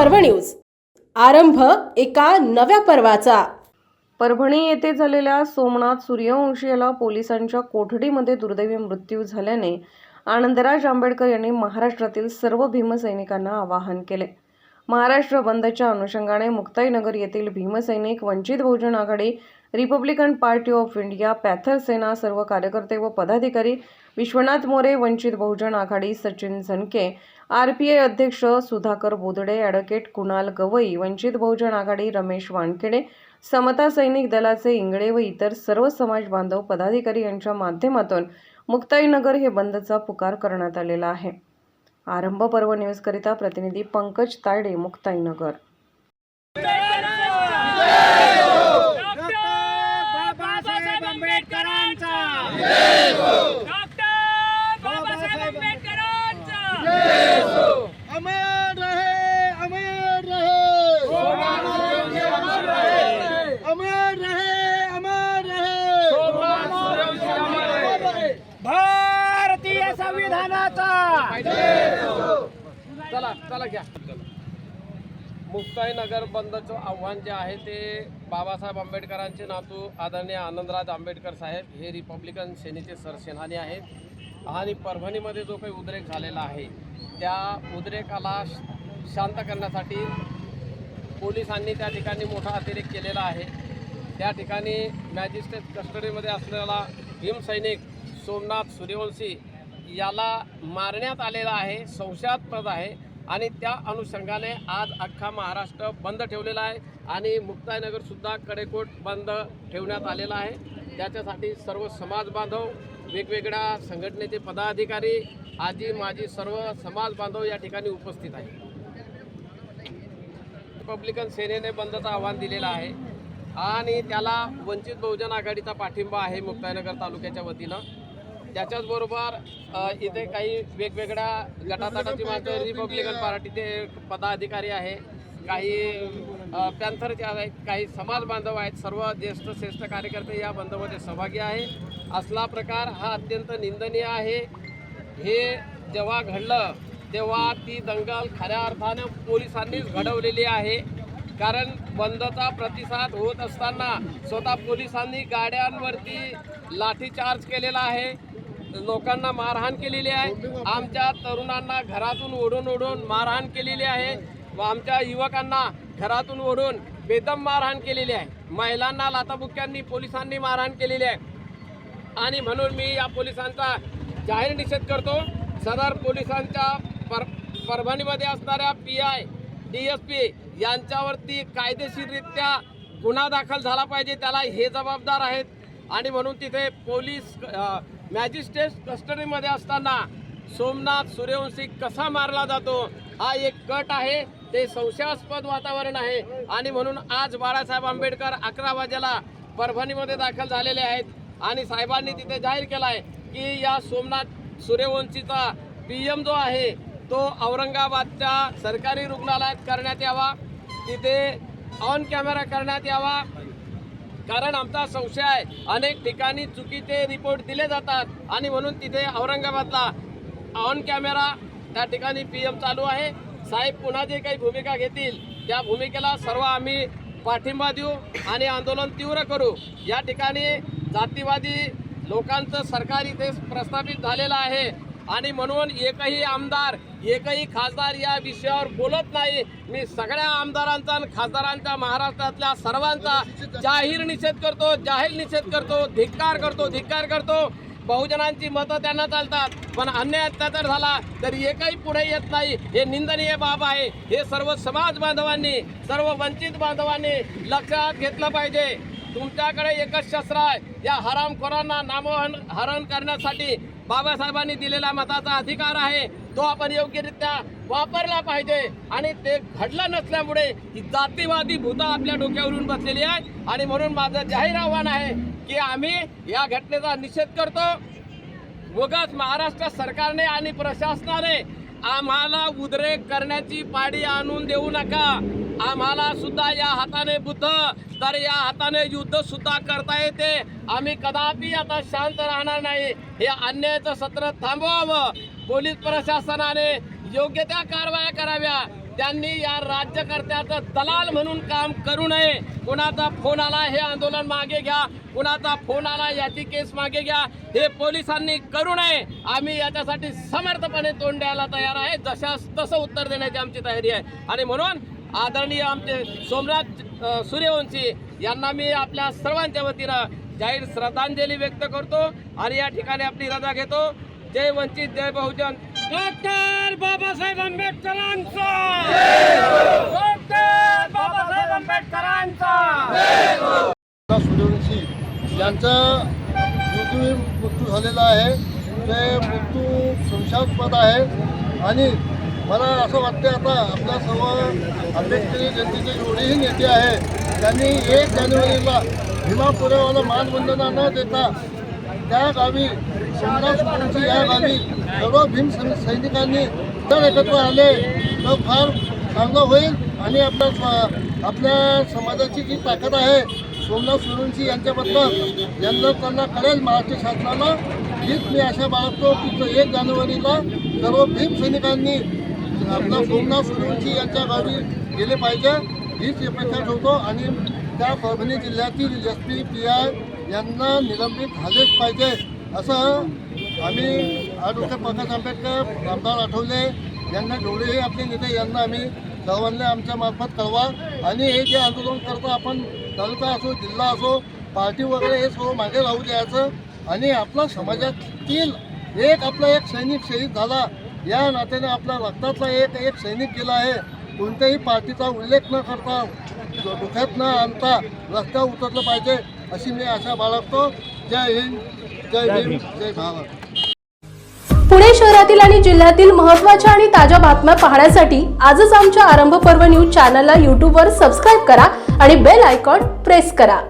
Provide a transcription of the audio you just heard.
पर्व न्यूज. आरंभ एका नव्या पर्वाचा. परभणी येथे झालेल्या सोमनाथ सूर्यवंशी याला पोलिसांच्या कोठडीमध्ये दुर्दैवी मृत्यू झाल्याने आनंदराज आंबेडकर यांनी महाराष्ट्रातील सर्व भीमसैनिकांना आवाहन केले. महाराष्ट्र बंदच्या अनुषंगाने मुक्ताईनगर येथील भीमसैनिक Vanchit Bahujan Aghadi Republican party of India panther Sena सर्व कार्यकर्ते व पदाधिकारी Vishwanath More Vanchit Bahujan Aghadi Sachin Zanke R P I अध्यक्ष सुधाकर बोदडे ॲडव्होकेट कुणाल गवई वंचित बहुजन आघाडी रमेश वानखेडे समता सैनिक दलाचे इंगळे व इतर सर्व समाज बांधव पदाधिकारी यांच्या माध्यमातून मुक्ताईनगर हे बंदचा पुकार करण्यात आलेला आहे. आरंभ पर्व न्यूजकरिता प्रतिनिधी पंकज तायडे मुक्ताईनगर डॉक्टर बाबासाहेब आंबेडकरांचा डॉक्टर बाबासाहेब आंबेडकरांचा अमर रहे अमर रहे अमर रहे अमर रहे भारतीय संविधानाचा चला घ्या. मुक्ताईनगर बंदचं आव्हान जे आहे ते बाबासाहेब आंबेडकरांचे नातू आदरणीय आनंदराज आंबेडकर साहेब हे रिपब्लिकन सेनेचे सरसेनानी आहेत. आणि परभणीमध्ये जो काही उद्रेक झालेला आहे त्या उद्रेकाला श- शांत करण्यासाठी पोलिसांनी त्या ठिकाणी मोठा अतिरेक केलेला आहे. त्या ठिकाणी मॅजिस्ट्रेट कस्टडीमध्ये असलेला भीमसैनिक सोमनाथ सूर्यवंशी याला मारण्यात आलेला आहे संशयास्पद आहे. आणि त्या अनुषंगाने आज अख्खा महाराष्ट्र बंद ठेवलेला आहे आणि मुक्ताईनगरसुद्धा कडेकोट बंद ठेवण्यात आलेला आहे. त्याच्यासाठी सर्व समाज बांधव वेगवेगळ्या संघटनेचे पदाधिकारी आजी माजी सर्व समाज बांधव या ठिकाणी उपस्थित आहे रिपब्लिकन सेनेने बंदचं आव्हान दिलेलं आहे आणि त्याला वंचित बहुजन आघाडीचा पाठिंबा आहे मुक्ताईनगर तालुक्याच्या वतीनं. त्याच्याचबरोबर इथे काही वेगवेगळ्या गटातटाची माणसं रिपब्लिकन पार्टीचे पदाधिकारी आहे. काही पॅन्थरचे आहेत. काही समाज बांधव आहेत. सर्व ज्येष्ठ श्रेष्ठ कार्यकर्ते या बंदमध्ये सहभागी आहे. असला प्रकार हा अत्यंत निंदनीय आहे. हे जेव्हा घडलं तेव्हा ती दंगल खऱ्या अर्थानं पोलिसांनीच घडवलेली आहे. कारण बंदचा प्रतिसाद होत असताना स्वतः पोलिसांनी गाड्यांवरती लाठीचार्ज केलेला आहे. लोकांना मारहाण केलेली आहे. आमच्या तरुणांना घरातून ओढून ओढून मारहाण केलेली आहे व आमच्या युवकांना घरातून ओढून बेदम मारहाण केलेली आहे. महिलांना लाताबुक्यांनी पोलिसांनी मारहाण केलेली आहे. आणि म्हणून मी या पोलिसांचा जाहीर निषेध करतो. सदर पोलिसांच्या पर परभणीमध्ये असणाऱ्या P I D S P यांच्यावरती कायदेशीररित्या गुन्हा दाखल झाला पाहिजे त्याला हे जबाबदार आहेत. आणि म्हणून तिथे पोलीस मॅजिस्ट्रेट कस्टडीमध्ये असताना सोमनाथ सूर्यवंशी कसा मारला जातो हा एक कट आहे. ते संशयास्पद वातावरण आहे. आणि म्हणून आज बाळासाहेब आंबेडकर अकरा वाजेला परभणीमध्ये दाखल झालेले आहेत. आणि साहेबांनी तिथे जाहीर केला आहे की या सोमनाथ सूर्यवंशीचा पी एम जो आहे तो औरंगाबादच्या सरकारी रुग्णालयात करण्यात यावा. तिथे ऑन कॅमेरा करण्यात यावा. कारण आमचा संशय आहे अनेक ठिकाणी चुकीचे रिपोर्ट दिले जातात आणि म्हणून तिथे औरंगाबादला ऑन कॅमेरा त्या ठिकाणी पी एम चालू आहे. साहेब पुन्हा जे काही भूमिका घेतील त्या भूमिकेला सर्व आम्ही पाठिंबा देऊ आणि आंदोलन तीव्र करू. या ठिकाणी जातीवादी लोकांचं सरकार इथे प्रस्थापित झालेलं आहे. आणि म्हणून एकही आमदार एकही खासदार या विषयावर बोलत नाही. मी सगळ्या आमदारांचा आणि खासदारांचा महाराष्ट्रातल्या सर्वांचा जाहीर निषेध करतो जाहीर निषेध करतो धिक्कार करतो धिक्कार करतो. बहुजनांची मतं त्यांना चालतात पण अन्याय अत्याचार झाला तर एकही पुढे येत नाही. हे निंदनीय बाब आहे. हे सर्व समाज बांधवांनी सर्व वंचित बांधवांनी लक्षात घेतलं पाहिजे. तुमच्याकडे एकच शस्त्र आहे. या हरामखोरांना नामोहन हरण करण्यासाठी बाबासाहेबांनी दिलेला मताचा अधिकार आहे. तो आपण योग्यरित्या वापरला पाहिजे. आणि ते घडलं नसल्यामुळे ही जातीवादी भूता आपल्या डोक्यावरून बसलेली आहे. आणि म्हणून माझं जाहीर आव्हान आहे की आम्ही या घटनेचा निषेध करतो. उगाच महाराष्ट्र सरकारने आणि प्रशासनाने आम्हाला उद्रेक करण्याची पाडी आणून देऊ नका. आम्हाला सुद्धा या हाताने बुद्ध तर या हाताने युद्ध सुद्धा करता येते. आम्ही कदापि आता शांत राहणार नाही. हे अन्यायाचं सत्र थांबवावं. पोलीस प्रशासनाने योग्य त्या कारवाया कराव्या. त्यांनी या राज्यकर्त्याचं दलाल म्हणून काम करू नये. कुणाचा फोन आला हे आंदोलन मागे घ्या. कुणाचा फोन आला याची केस मागे घ्या. हे पोलिसांनी करू नये. आम्ही याच्यासाठी समर्थपणे तोंड द्यायला तयार आहे. जशास तसं उत्तर देण्याची आमची तयारी आहे. आणि म्हणून आदरणीय आमचे सोमनाथ सूर्यवंशी यांना मी आपल्या सर्वांच्या वतीनं जाहीर श्रद्धांजली व्यक्त करतो. आणि या ठिकाणी आपली रजा घेतो. जय वंचित जय बहुजन. डॉक्टर बाबासाहेब आंबेडकरांचा! डॉक्टर बाबासाहेब आंबेडकरांचा! सूर्यवंशी यांचा मृत्यू मृत्यू झालेला आहे. ते मृत्यू संशयास्पद आहे. आणि मला असं वाटते आता आपल्या सर्व आंबेडकरी जनतेचे जेवढेही नेते आहे. त्यांनी एक जानेवारीला भीमा पुरेवाला मानवंदना न देता त्या गावी सोमनाथ सूर्यवंशी या गावी सर्व भीम सैनिकांनी जर एकत्र आले. तर फार चांगलं होईल आणि आपल्या आपल्या समाजाची जी ताकद आहे सोमनाथ सूर्यवंशी यांच्याबद्दल यांना त्यांना कळेल महाराष्ट्र शासनाला. हीच मी आशा बाळगतो की एक जानेवारीला सर्व भीम सैनिकांनी आपला सोमनाथ सूर्यवंशी यांच्या गावी गेले पाहिजे. हीच अपेक्षा ठेवतो आणि त्या परभणी जिल्ह्यातील एस पी पी आय यांना निलंबित झालेच पाहिजे. असं आम्ही ॲडव्होकेट प्रकाश आंबेडकर रामदार आठवले यांना जेवढेही आपले नेते यांना आम्ही सर्वांना आमच्या मार्फत कळवा. आणि हे जे आंदोलन करतो आपण तालुका असो जिल्हा असो पार्टी वगैरे हे सर्व मागे राहू द्यायचं. आणि आपला समाजातील एक आपला एक सैनिक शहीद झाला. या नात्याने आपल्या रक्तातला एक एक सैनिक गेला आहे. कोणत्याही पार्टीचा उल्लेख न करता डोक्यात न आणता रस्त्यावर उतरलं पाहिजे अशी मी आशा बाळगतो. जय हिंद जय भीम जय भारत. पुणे शहरातील आणि जिल्ह्यातील महत्त्वाच्या आणि ताज्या बातम्या पाहण्यासाठी आजच आमच्या आरंभ पर्व न्यूज चॅनलला यूट्यूबवर सबस्क्राईब करा आणि बेल आयकॉन प्रेस करा.